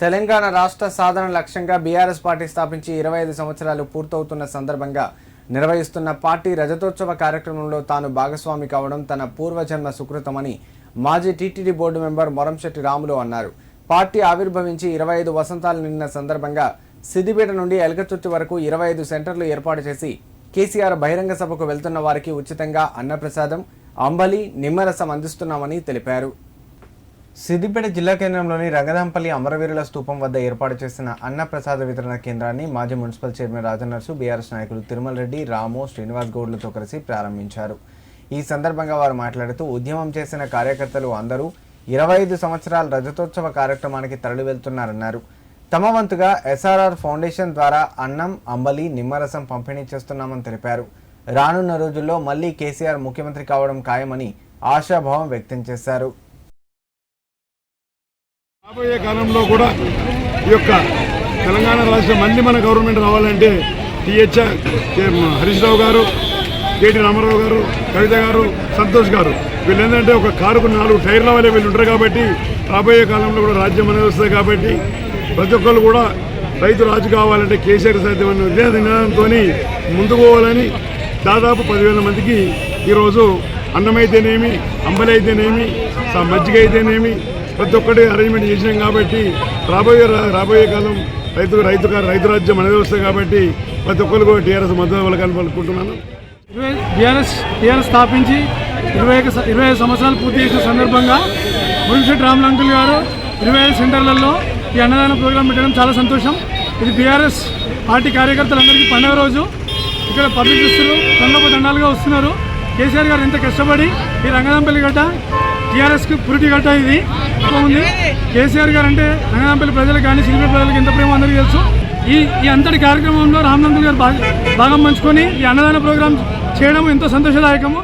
తెలంగాణ రాష్ట్ర సాధన లక్ష్యంగా BRS party స్థాపించి ఇరవై ఐదు సంవత్సరాలు పూర్తవుతున్న సందర్భంగా నిర్వహిస్తున్న పార్టీ రజతోత్సవ కార్యక్రమంలో తాను భాగస్వామి కావడం తన పూర్వజన్మ సుకృతమని మాజీ TTD board member Moramshetty Ramulu అన్నారు. పార్టీ ఆవిర్భవించి ఇరవై ఐదు వసంతాలు నిండిన సందర్భంగా సిద్దిపేట నుండి ఎలకతుర్తి వరకు ఇరవై ఐదు సెంటర్లు ఏర్పాటు చేసి కేసీఆర్ బహిరంగ సభకు వెళ్తున్న వారికి ఉచితంగా అన్నప్రసాదం అంబలి నిమ్మరసం అందిస్తున్నామని తెలిపారు. సిద్దిపేట జిల్లా కేంద్రంలోని రంగదాంపల్లి అమరవీరుల స్తూపం వద్ద ఏర్పాటు చేసిన అన్నప్రసాద వితరణ కేంద్రాన్ని మాజీ మున్సిపల్ చైర్మన్ రాజనర్సు బీఆర్ఎస్ నాయకులు తిరుమల రెడ్డి రాము శ్రీనివాస్ గౌడ్లతో కలిసి ప్రారంభించారు. ఈ సందర్భంగా వారు మాట్లాడుతూ ఉద్యమం చేసిన కార్యకర్తలు అందరూ ఇరవై ఐదు సంవత్సరాల రజతోత్సవ కార్యక్రమానికి తరలి వెళ్తున్నారన్నారు తమ వంతుగా ఎస్ఆర్ఆర్ ఫౌండేషన్ ద్వారా అన్నం అంబలి నిమ్మరసం పంపిణీ చేస్తున్నామని తెలిపారు. రానున్న రోజుల్లో మళ్ళీ కేసీఆర్ ముఖ్యమంత్రి కావడం ఖాయమని ఆశాభావం వ్యక్తం చేశారు. రాబోయే కాలంలో కూడా ఈ యొక్క తెలంగాణ రాష్ట్రం మళ్ళీ మన గవర్నమెంట్ రావాలంటే టీహెచ్ఆర్ హరీష్ రావు గారు కేటీ రామారావు గారు కవిత గారు సంతోష్ గారు. వీళ్ళు ఏంటంటే ఒక కారుకు నాలుగు టైర్ల వల్లే వీళ్ళు ఉంటారు కాబట్టి రాబోయే కాలంలో కూడా రాజ్యం అనేది వస్తుంది కాబట్టి ప్రతి ఒక్కరు కూడా రైతు రాజు కావాలంటే కేసీఆర్ సాధ్యమైన విద్యా నినాదంతో ముందుకు పోవాలని దాదాపు పదివేల మందికి ఈరోజు అన్నమైతేనేమి అంబలి అయితేనేమి మజ్జిగ అయితేనేమి ప్రతి ఒక్కటి అరేంజ్మెంట్ చేసినాం కాబట్టి రాబోయే రా- రాబోయే కాలం రైతు రైతు కా- రైతు రాజ్యం అనేది వస్తుంది కాబట్టి ప్రతి ఒక్కరు కూడా టీఆర్ఎస్ మద్దతు వాళ్ళని పలుకుంటున్నాను ఇరవై టీఆర్ఎస్ స్థాపించి ఇరవై ఒక స- ఇరవై ఐదు సంవత్సరాలు పూర్తి చేసిన సందర్భంగా మున్షెట్ రామ్ అంకుల్ గారు ఇరవై ఐదు సెంటర్లలో ఈ అన్నదాన ప్రోగ్రాం పెట్టడం చాలా సంతోషం. ఇది బీఆర్ఎస్ పార్టీ కార్యకర్తలందరికీ పండుగ రోజు. ఇక్కడ పబ్లిక్ దుస్తులు దండపు దండాలుగా వస్తున్నారు. కేసీఆర్ గారు ఎంత కష్టపడి ఈ రంగనాంపల్లి గడ్డ టీఆర్ఎస్కి పురిటి గడ్డ ఇది. ఉంది. కేసీఆర్ గారు అంటే రంగనాంపల్లి ప్రజలకు కానీ సిరిపేట ప్రజలకు ఎంత ప్రేమ అందరికీ తెలుసు. ఈ ఈ అంతటి కార్యక్రమంలో రామనంకుల్ గారు బాగా భాగం పంచుకొని ఈ అన్నదాన ప్రోగ్రాం చేయడం ఎంతో సంతోషదాయకము.